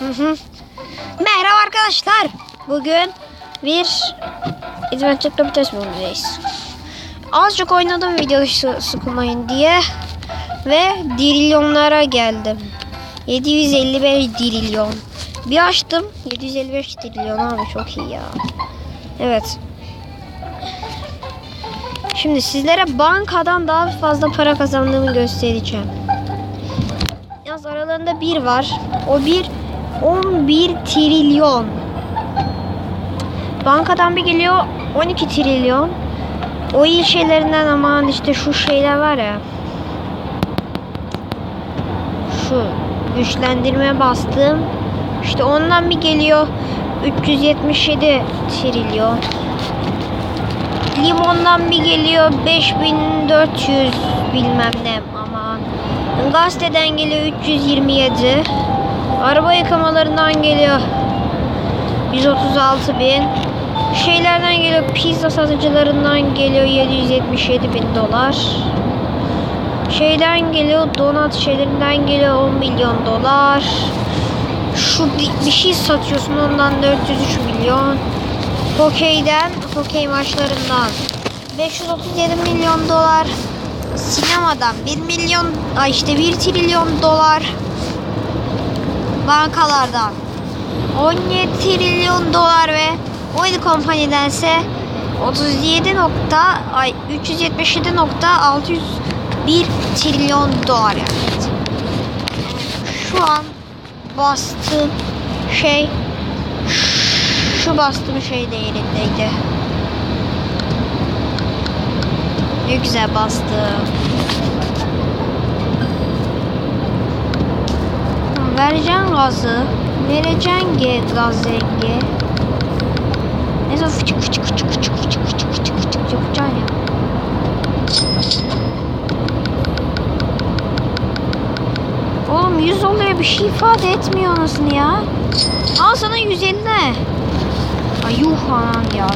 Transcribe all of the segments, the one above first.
Hı hı. Merhaba arkadaşlar. Bugün bir Adventure Capitalist bölümündeyiz. Azıcık oynadım video sı- sıkılmayın diye. Ve trilyonlara geldim. 755 trilyon. Bir açtım. 755 trilyon abi çok iyi ya. Evet. Şimdi sizlere bankadan daha fazla para kazandığımı göstereceğim. Yalnız aralarında bir var. O bir 11 trilyon. Bankadan bir geliyor 12 trilyon. O iyi şeylerinden aman işte şu şeyler var ya. Şu güçlendirme bastım. İşte ondan bir geliyor 377 trilyon. Limondan bir geliyor 5400 bilmem ne aman. Gazeteden geliyor 327. Araba yıkamalarından geliyor 136 bin. Şeylerden geliyor pizza satıcılarından geliyor 777 bin dolar. Şeyden geliyor donat şeylerinden geliyor 10 milyon dolar. Şu bir- şey satıyorsun ondan 403 milyon. Hokeyden, hokey maçlarından 537 milyon dolar. Sinemadan 1 milyon, ay işte 1 trilyon dolar. Bankalardan 17 trilyon dolar ve oyun kompanyadense 37 nokta ay 377.601 trilyon dolar yani. Şu an bastığım şey şu bastığım şey değerindeydi. Ne güzel bastım. Vereceksin gazı. Vereceksin ge gaz rengi. Neyse fıçık fıçık fıçık fıçık fıçık fıçık fıçık fıçık yapacaksın ya. Oğlum 100 oluyor bir şey ifade etmiyor anasını ya. Al sana 150. Ay yuh anan ya.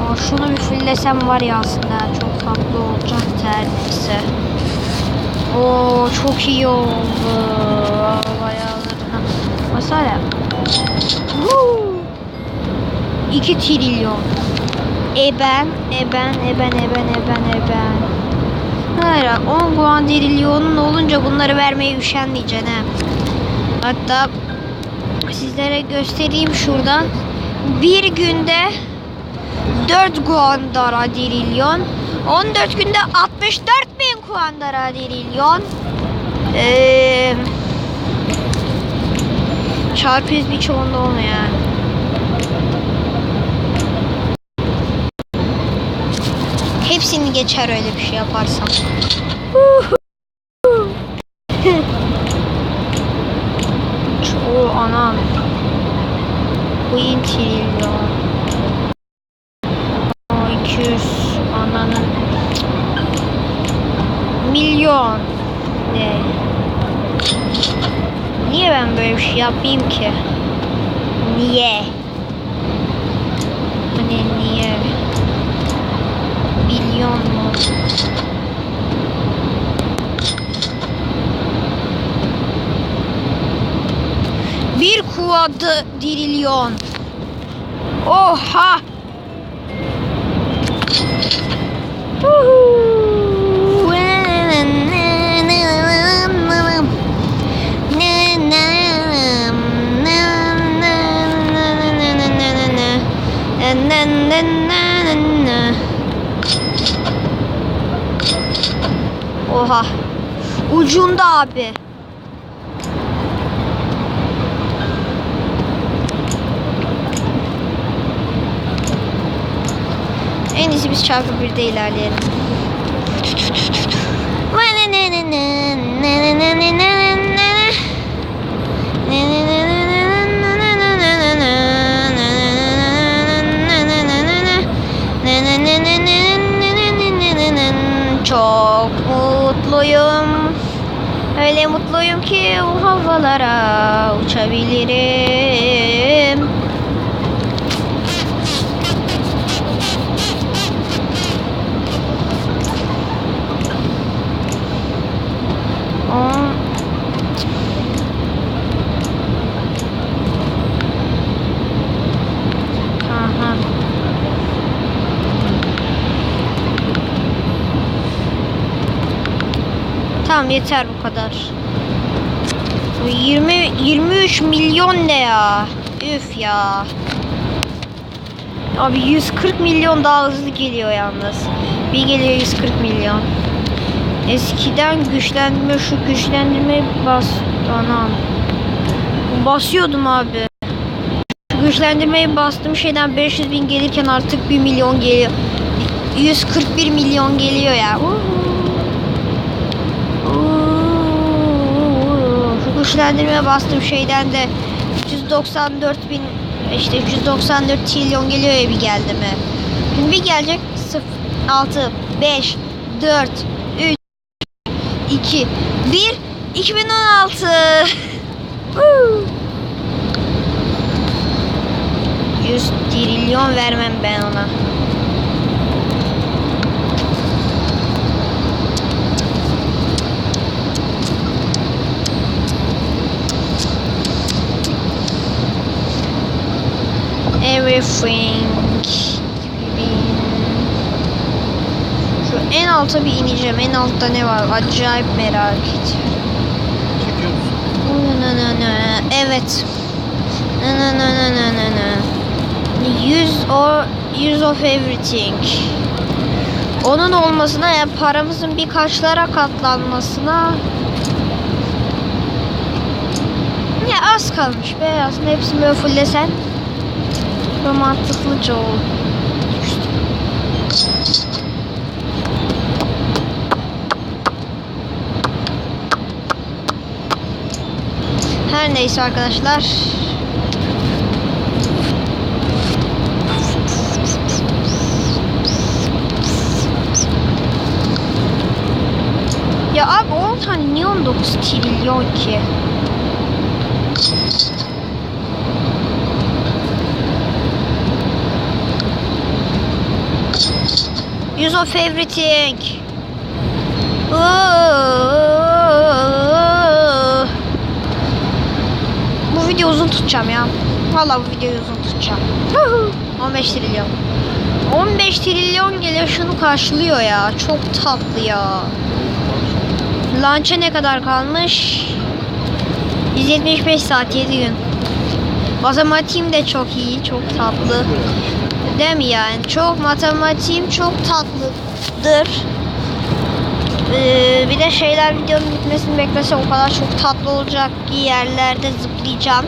Aa, şunu bir fullesem var ya aslında çok tatlı olacak neyse. Oo çok iyi oldu. Bayağı. Mesela. 2 trilyon. Eben, eben, eben, eben, eben, eben. Hayır, 10 puan trilyonun olunca bunları vermeye üşenmeyeceksin ha. Hatta sizlere göstereyim şuradan. Bir günde 4 Guandara trilyon. 14 günde 64 bin Guandara trilyon. Ee, çarpı yüz bir çoğunda olmuyor yani. Hepsini geçer öyle bir şey yaparsam. Çoğu anam. Queen trilyon. O 200 ananın milyon. Ne? Niye ben böyle bir şey yapayım ki? Niye? Hani niye? Milyon mu? Bir kuadı trilyon. Oha! Oha. Abi. En iyisi biz çarpı 1'de ilerleyelim. Çok mutluyum. Öyle mutluyum ki havalara uçabilirim. Tamam yeter bu kadar. 20 23 milyon ne ya? Üf ya. Abi 140 milyon daha hızlı geliyor yalnız. Bir geliyor 140 milyon. Eskiden güçlendirme şu güçlendirme bas anam. Basıyordum abi. Şu güçlendirmeyi bastım şeyden 500 bin gelirken artık 1 milyon geliyor. 141 milyon geliyor ya. Uhu. Güçlendirmeye bastım şeyden de 394 bin işte 394 trilyon geliyor ya bir geldi mi? Şimdi bir gelecek 0 6 5 4 3 2 1 2016 Woo! 100 trilyon vermem ben ona. Everything. Şu en alta bir ineceğim. En altta ne var? Acayip merak ediyorum. Çekiyor musun? Evet. Na na na na na na na. Use or use of everything. Onun olmasına yani paramızın birkaçlara katlanmasına ya az kalmış be aslında hepsini böyle fullesen ve mantıklıca oldu. Her neyse arkadaşlar. Ya abi 10 tane niye 19 trilyon ki? Use of everything. Oo. Bu video uzun tutacağım ya. Vallahi bu videoyu uzun tutacağım. 15 trilyon. 15 trilyon geliyor şunu karşılıyor ya. Çok tatlı ya. Launch'a ne kadar kalmış? 175 saat 7 gün. Matematiğim de çok iyi, çok tatlı. Değil mi yani? Çok matematiğim çok tatlıdır. Ee, bir de şeyler videonun bitmesini beklese o kadar çok tatlı olacak ki yerlerde zıplayacağım.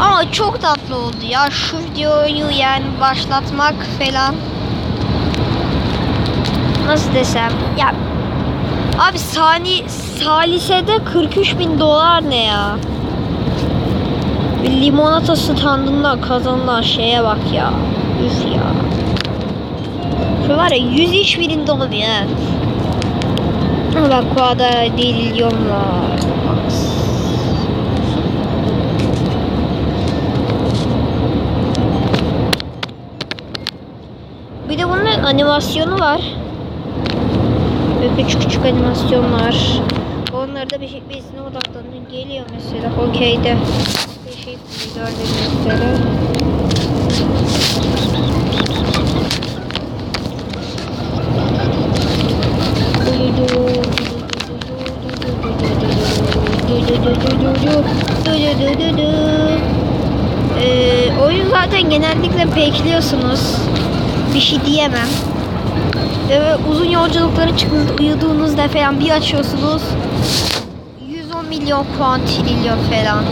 Ama çok tatlı oldu ya şu videoyu yani başlatmak falan. Nasıl desem ya abi sani salisede 43 bin dolar ne ya? Bir limonata standından kazanılan şeye bak ya. Üf ya. Şu var ya 100 iş birinde olmuyor ha. Bak kuada delilyon var. Bir de bunun animasyonu var. Böyle küçük küçük animasyonlar. Onları da bir şey birisine odaklanıyor. Geliyor mesela okeyde. Gördüğünüz üzere. Ee, oyun zaten genellikle bekliyorsunuz. Bir şey diyemem. Böyle uzun yolculuklara çıktığınızda uyuduğunuzda falan bir açıyorsunuz. 110 milyon puan trilyon falan.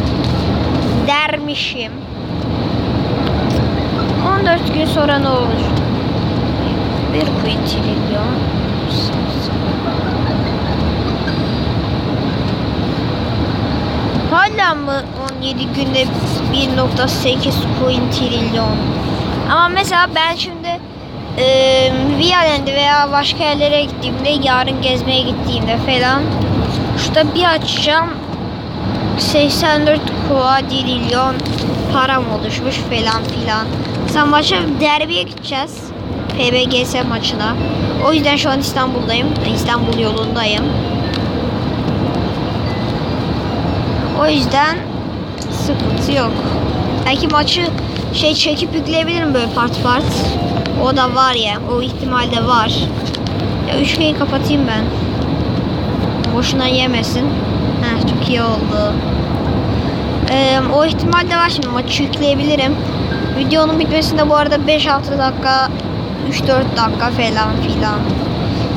Dermişim. 14 gün sonra ne olur? Bir quintilyon. Hala mı 17 günde 1.8 quintilyon? Ama mesela ben şimdi e, Viyalen'de veya başka yerlere gittiğimde yarın gezmeye gittiğimde falan şurada bir açacağım 84 kuadrilyon param oluşmuş falan filan. Sen maça derbiye gideceğiz. PBGS maçına. O yüzden şu an İstanbul'dayım. İstanbul yolundayım. O yüzden sıkıntı yok. Belki maçı şey çekip yükleyebilirim böyle part part. O da var ya. O ihtimal de var. Ya üçgeyi kapatayım ben. boşuna yemesin. İyi oldu. Ee, o ihtimal de var şimdi maçı yükleyebilirim. Videonun bitmesinde bu arada 5-6 dakika 3-4 dakika falan filan.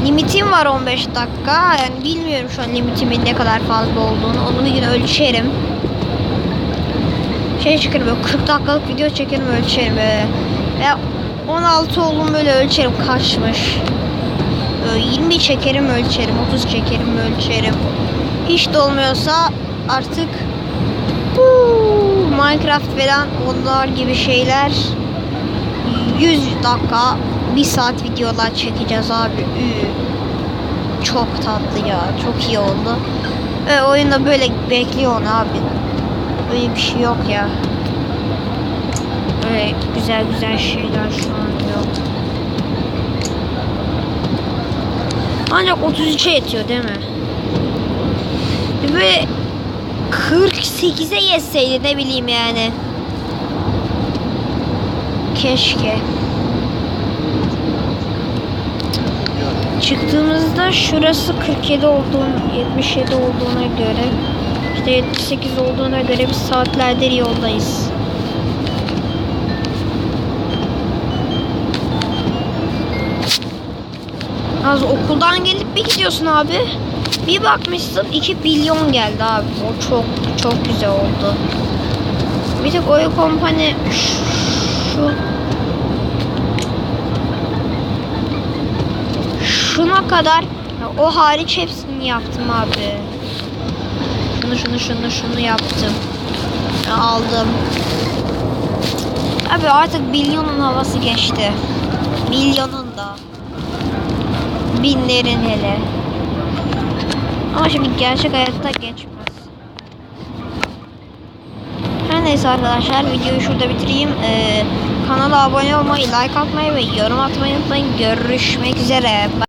Limitim var 15 dakika. Yani bilmiyorum şu an limitimin ne kadar fazla olduğunu. Onu bir gün ölçerim. Şey çekerim böyle 40 dakikalık video çekerim ölçerim böyle. Ve 16 oldum böyle ölçerim kaçmış. Böyle 20 çekerim ölçerim, 30 çekerim ölçerim. Hiç de olmuyorsa artık Minecraft falan onlar gibi şeyler 100 dakika 1 saat videolar çekeceğiz abi. Çok tatlı ya. Çok iyi oldu. Ve oyunda böyle bekliyor onu abi. Öyle bir şey yok ya. Öyle güzel güzel şeyler şu an yok. Ancak 33'e yetiyor değil mi? Ve 48'e yetseydi ne bileyim yani. Keşke. Çıktığımızda şurası 47 olduğun 77 olduğuna göre işte 78 olduğuna göre biz saatlerdir yoldayız. Az okuldan gelip bir gidiyorsun abi. Bir bakmışsın 2 milyon geldi abi. O çok çok güzel oldu. Bir tek oy kompani şu şuna kadar o hariç hepsini yaptım abi. Şunu şunu şunu şunu yaptım. Aldım. Abi artık milyonun havası geçti. Milyonun da. Binlerin hele. Ama şimdi gerçek hayatta geçmez. Her neyse arkadaşlar videoyu şurada bitireyim. Ee, kanala abone olmayı, like atmayı ve yorum atmayı unutmayın. Görüşmek üzere.